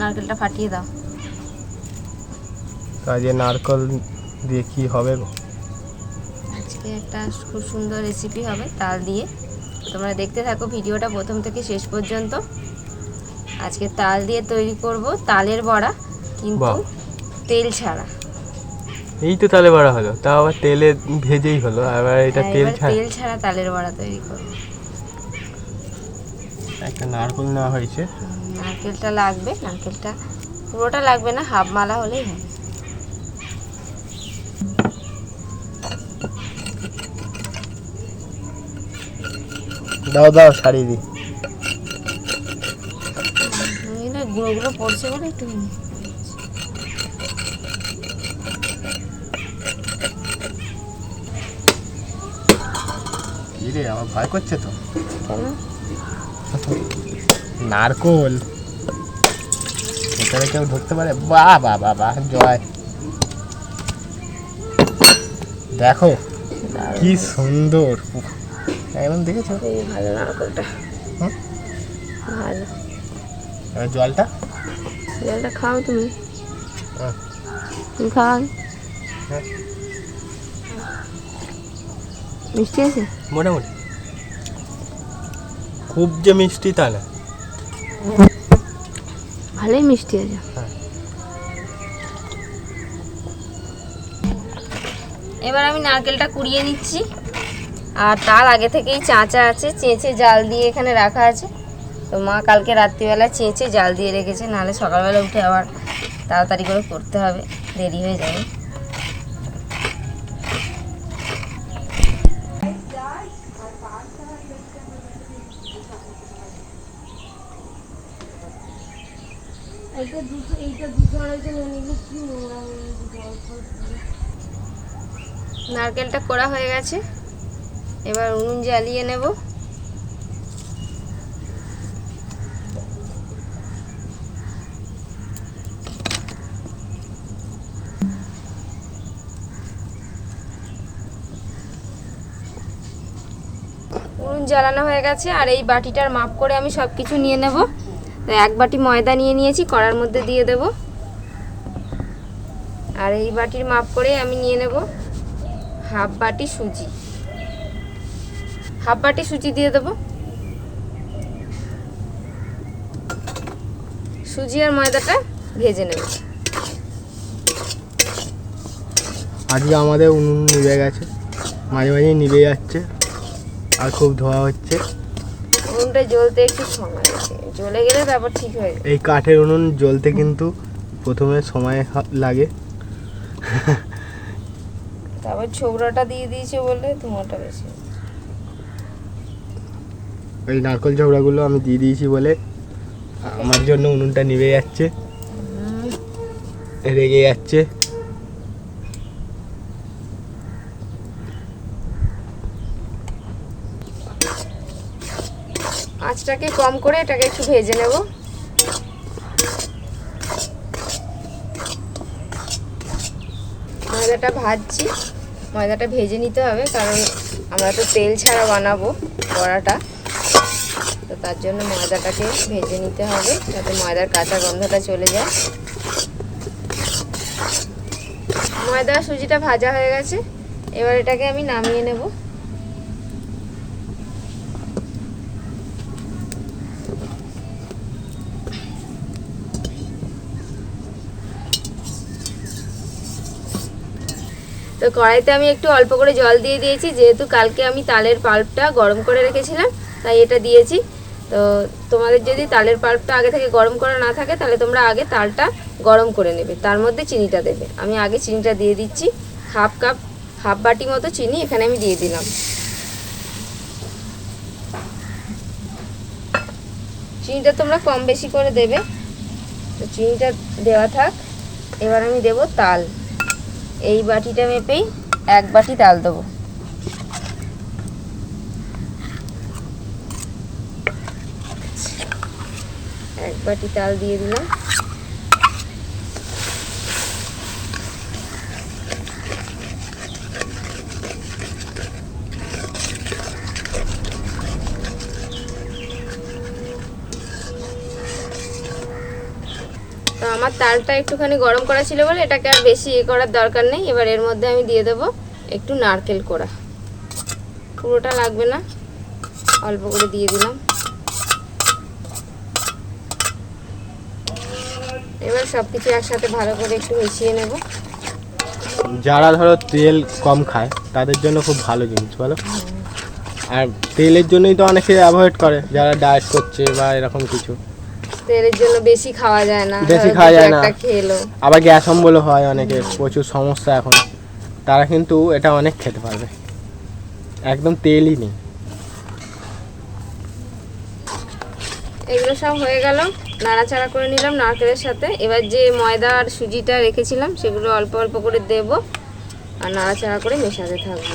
নারকেলটা ফাটিয়ে দাও। কাজে নারকল দিয়ে কি হবে? গো? আজকে একটা খুব সুন্দর রেসিপি হবে তাল দিয়ে। তোমরা দেখতে থাকো ভিডিওটা প্রথম থেকে শেষ পর্যন্ত। আজকে তাল দিয়ে তৈরি করব তালের বড়া কিন্তু তেল ছাড়া। এই তো তালে বড়া হলো তাও আবার তেলে ভেজেই হলো আবার এটা হ্যাঁ, তেল ছাড়া। তেল ছাড়া তালের বড়া তৈরি করব। একটা নারকল নেওয়া হয়েছে। নারকেলটা লাগবে নারকেলটা পুরোটা লাগবে না হাফ মালা হলেই হবে। দাও দাও শাড়ি দি। গুঁড়োগুলো পড়ছে বলে একটু রে আমার ভয় করছে তো। নারকল। এখানে কেউ ধরতে পারে? বাহ বাহ বাহ বাহ জয়। দেখো। কি সুন্দর। একদম দেখেছ? ভালো? ভালো। এবার জলটা? জলটা খাও তুমি। হ্যাঁ। তুমি খাও। হ্যাঁ। মিষ্টি আছে? মোটামুটি। খুব যে মিষ্টি তা না। ভালোই মিষ্টি আছে। হ্যাঁ। এবার আমি নারকেলটা কুড়িয়ে নিচ্ছি। আর তার আগে থেকেই চাঁচা আছে। চেঁচে জাল দিয়ে এখানে রাখা আছে। তো মা কালকে রাত্রিবেলা চেঁচে জাল দিয়ে রেখেছে। নাহলে সকালবেলা উঠে আবার তাড়াতাড়ি করে করতে হবে। দেরি হয়ে যাবে। নারকেলটা করা হয়ে গেছে। এবার উনুন জ্বালিয়ে নেব। উনুন জ্বালানো হয়ে গেছে, আর এই বাটিটার মাপ করে আমি সব কিছু নিয়ে নেব। তো এক বাটি ময়দা নিয়ে নিয়েছি, কড়ার মধ্যে দিয়ে দেব। আর এই বাটির মাপ করে আমি নিয়ে নেব হাফ বাটি সুজি। হাফ বাটি সুজি দিয়ে দেবো। সুজি আর ময়দাটা ভেজে নেব। আজকে আমাদের উনুন নিভে গেছে, মাঝে মাঝে নিভে যাচ্ছে, আর খুব ধোয়া হচ্ছে। উনুনটা জ্বলতে একটু সময় লাগে। জ্বলে গেলে তারপর ঠিক হয়ে যাবে এই কাঠের উনুন জ্বলতে কিন্তু প্রথমে সময় লাগে। তারপর ছোবড়াটা দিয়ে দিয়েছে বলে ধোঁয়াটা বেশি। ওই নারকল ঝগড়াগুলো আমি দিয়ে দিয়েছি বলে আমার জন্য উনুনটা নিভে যাচ্ছে। রেগে যাচ্ছে। আঁচটাকে কম করে এটাকে একটু ভেজে নেব। ময়দাটা ভাজছি। ময়দাটা ভেজে নিতে হবে, কারণ আমরা তো তেল ছাড়া বানাবো বড়াটা। তো তার জন্য ময়দাটাকে ভেজে নিতে হবে, যাতে ময়দার কাঁচা গন্ধটা চলে যায়। ময়দা সুজিটা ভাজা হয়ে গেছে। এবার এটাকে আমি নামিয়ে নেব। তো কড়াইতে আমি একটু অল্প করে জল দিয়ে দিয়েছি, যেহেতু কালকে আমি তালের পাল্পটা গরম করে রেখেছিলাম, তাই এটা দিয়েছি। তো তোমাদের যদি তালের পাল্পটা আগে থেকে গরম করা না থাকে, তাহলে তোমরা আগে তালটা গরম করে নেবে। তার মধ্যে চিনিটা দেবে। আমি আগে চিনিটা দিয়ে দিচ্ছি, হাফ কাপ, হাফ বাটি মতো চিনি এখানে আমি দিয়ে দিলাম। চিনিটা তোমরা কম বেশি করে দেবে। তো চিনিটা দেওয়া থাক। এবার আমি দেব তাল। এই বাটিটা মেপেই এক বাটি তাল দেবো। এক বাটি তাল দিয়ে দিলাম। আমার তালটা একটুখানি গরম করা ছিল বলে এটাকে আর বেশি ইয়ে করার দরকার নেই। এবার এর মধ্যে আমি দিয়ে দেবো একটু নারকেল কোড়া। পুরোটা লাগবে না, অল্প করে দিয়ে দিলাম। এবার সব কিছু একসাথে ভালো করে একটু মিশিয়ে নেব। যারা ধরো তেল কম খায়, তাদের জন্য খুব ভালো জিনিস, বলো। আর তেলের জন্যই তো অনেকে অ্যাভয়েড করে, যারা ডায়েট করছে বা এরকম কিছু। তেলের জন্য বেশি খাওয়া যায় না। বেশি খাওয়া যায় না। খেলো। আবার গ্যাস অম্বলও হয় অনেকের প্রচুর সমস্যা এখন। তারা কিন্তু এটা অনেক খেতে পারবে। একদম তেলই নেই। এগুলো সব হয়ে গেল। নাড়াচাড়া করে নিলাম নারকেলের সাথে। এবার যে ময়দা আর সুজিটা রেখেছিলাম সেগুলো অল্প অল্প করে দেব। আর নাড়াচাড়া করে মেশাতে থাকব।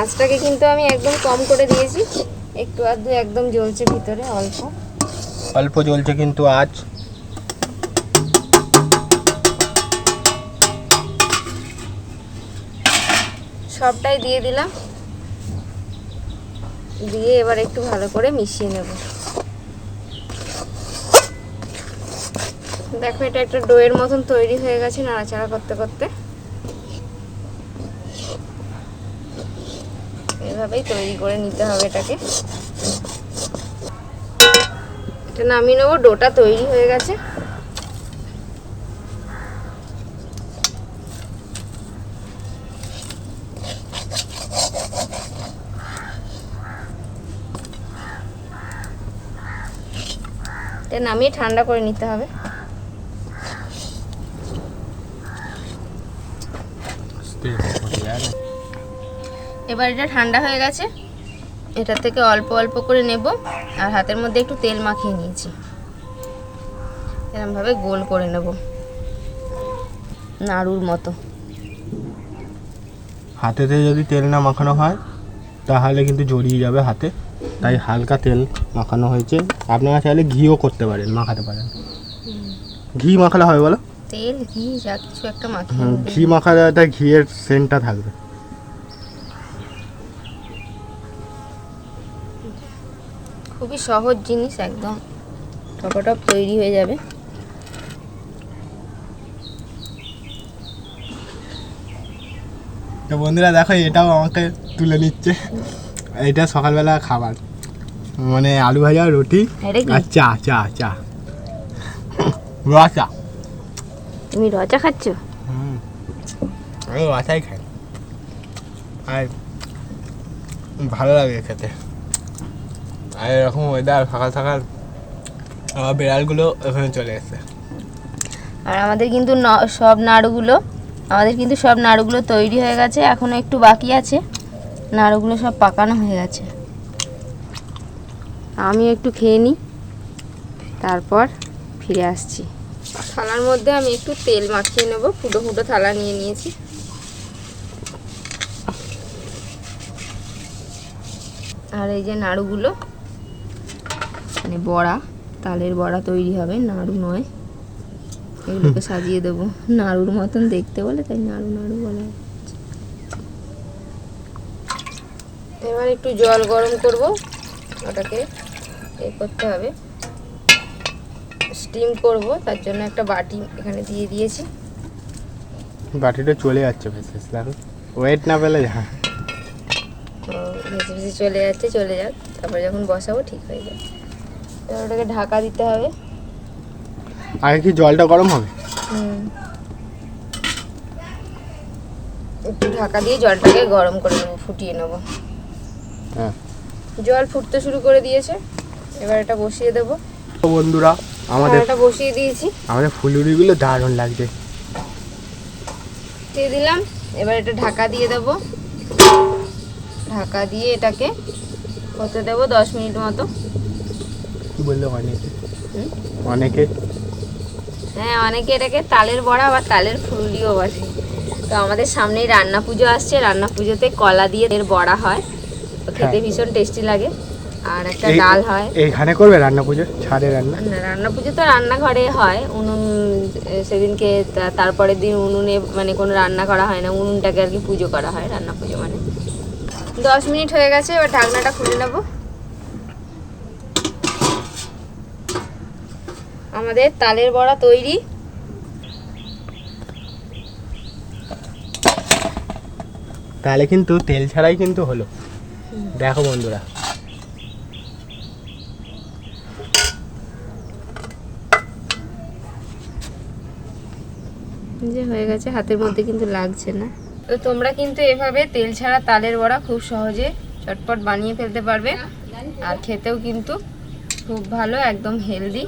আঁচটাকে কিন্তু আমি একদম কম করে দিয়েছি। একটু আধটু একদম জ্বলছে ভিতরে অল্প। অল্প জ্বলছে কিন্তু আজ। সবটাই দিয়ে দিলাম। দিয়ে এবার একটু ভালো করে মিশিয়ে নেব। দেখো এটা একটা ডোয়ের মতন তৈরি হয়ে গেছে নাড়াচাড়া করতে করতে। এভাবেই তৈরি করে নিতে হবে এটাকে। এটা নামিয়ে নেব, ডোটা তৈরি হয়ে গেছে। এটা নামিয়ে ঠান্ডা করে নিতে হবে। এবার এটা ঠান্ডা হয়ে গেছে। এটা থেকে অল্প অল্প করে নেব আর হাতের মধ্যে একটু তেল মাখিয়ে নিয়েছি। এরমভাবে গোল করে নেব। নাড়ুর মতো। হাতেতে যদি তেল না মাখানো হয় তাহলে কিন্তু জড়িয়ে যাবে হাতে। তাই হালকা তেল মাখানো হয়েছে। আপনারা চাইলে ঘিও করতে পারেন মাখাতে পারেন। ঘি মাখালে হয় বলো? তেল ঘি যা কিছু একটা মাখিয়ে নেবে। ঘি মাখালে তাই ঘিয়ের সেন্টটা থাকবে। খুবই সহজ জিনিস একদম টপটপ তৈরি হয়ে যাবে। তো বন্ধুরা দেখো এটাও আমাকে তুলে নিচ্ছে। এটা সকালবেলা খাবার। মানে আলু ভাজা রুটি আর চা চা চা। রোয়া চা তুমি রচা খাচ্ছ? হুম। আমি রচাই খাই। আর ভালো লাগে খেতে। আর এরকম ওয়েদার সকাল সকাল আবার বিড়ালগুলো এখানে চলে এসছে আর আমাদের কিন্তু সব নাড়ুগুলো, আমাদের কিন্তু সব নাড়ুগুলো তৈরি হয়ে গেছে, এখনও একটু বাকি আছে। নাড়ুগুলো সব পাকানো হয়ে গেছে। আমি একটু খেয়ে নিই, তারপর ফিরে আসছি। থালার মধ্যে আমি একটু তেল মাখিয়ে নেব, ফুটো ফুটো থালা নিয়ে নিয়েছি। আর এই যে নাড়ুগুলো মানে বড়া তালের বড়া তৈরি হবে নাড়ু নয়। এগুলোকে সাজিয়ে দেবো। নাড়ুর মতন দেখতে বলে তাই নাড়ু নাড়ু বলা। এবার একটু জল গরম করব। ওটাকে এ করতে হবে। স্টিম করব তার জন্য একটা বাটি এখানে দিয়ে দিয়েছি। বাটিটা চলে যাচ্ছে বেশ ওয়েট না পেলে যা। ভেসে চলে যাচ্ছে চলে যাক। তারপরে যখন বসাবো ঠিক হয়ে যাবে। এবার ওটাকে ঢাকা দিতে হবে। আগে কি জলটা গরম হবে? হুম। একটু ঢাকা দিয়ে জলটাকে গরম করে নেব ফুটিয়ে নেব। হ্যাঁ। জল ফুটতে শুরু করে দিয়েছে এবার এটা বসিয়ে দেবো। তো বন্ধুরা আমাদের এটা বসিয়ে দিয়েছি। আমাদের ফুলুরিগুলো দারুণ লাগছে। দিয়ে দিলাম এবার এটা ঢাকা দিয়ে দেবো। ঢাকা দিয়ে এটাকে হতে দেবো দশ মিনিট মতো। কি বলল অনেকে? অনেকে? হ্যাঁ অনেকে এটাকে তালের বড়া বা তালের ফুলুরিও বলে। তো আমাদের সামনেই রান্না পুজো আসছে। রান্না পুজোতে কলা দিয়ে এর বড়া হয়। তো খেতে হ্যাঁ। ভীষণ টেস্টি লাগে। আর একটা ডাল হয়। এইখানে করবে রান্না পুজো? ছাদে রান্না? না, রান্না পুজো তো রান্নাঘরে হয়। উনুন সেদিনকে তারপরের দিন উনুনে মানে কোনো রান্না করা হয় না। উনুনটাকে আর কি পুজো করা হয় রান্না পুজো মানে। দশ মিনিট হয়ে গেছে এবার ঢাকনাটা খুলে নেব। আমাদের তালের বড়া তৈরি। তাহলে কিন্তু তেল ছাড়াই কিন্তু হলো। দেখো বন্ধুরা। যে হয়ে গেছে হাতের মধ্যে কিন্তু লাগছে না। তো তোমরা কিন্তু এভাবে তেল ছাড়া তালের বড়া খুব সহজে চটপট বানিয়ে ফেলতে পারবে। আর খেতেও কিন্তু খুব ভালো একদম হেলদি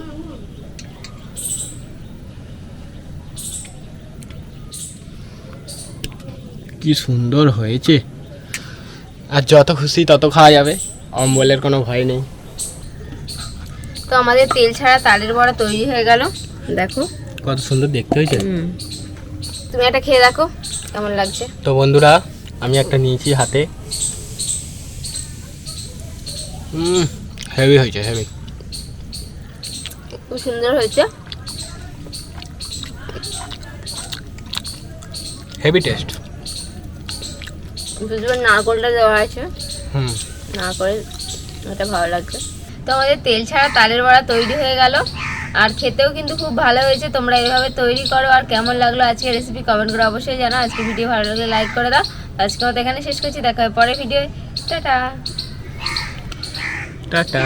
কি সুন্দর হয়েছে। আর যত খুশি তত খাওয়া যাবে অম্বলের কোনো ভয় নেই। তো আমাদের তেল ছাড়া তালের বড়া তৈরি হয়ে গেল দেখো। কত সুন্দর দেখতে হয়েছে। তুমি একটা খেয়ে দেখো কেমন লাগছে। তো বন্ধুরা আমি একটা নিয়েছি হাতে। হুম হেভি হয়েছে হেভি খুব সুন্দর হয়েছে। হেভি টেস্ট বুঝবে নারকলটা দেওয়া আছে না করে এটা ভালো লাগছে। তো আমাদের তেল ছাড়া তালের বড়া তৈরি হয়ে গেল। আর খেতেও কিন্তু খুব ভালো হয়েছে। তোমরা এভাবে তৈরি করো। আর কেমন লাগল আজকে রেসিপি কমেন্ট করে অবশ্যই জানাও। আজকে ভিডিও ভালো লাগলে লাইক করে দাও। আজকে মতো এখানে শেষ করছি। দেখা হয় পরে ভিডিও টাটা। টাটা।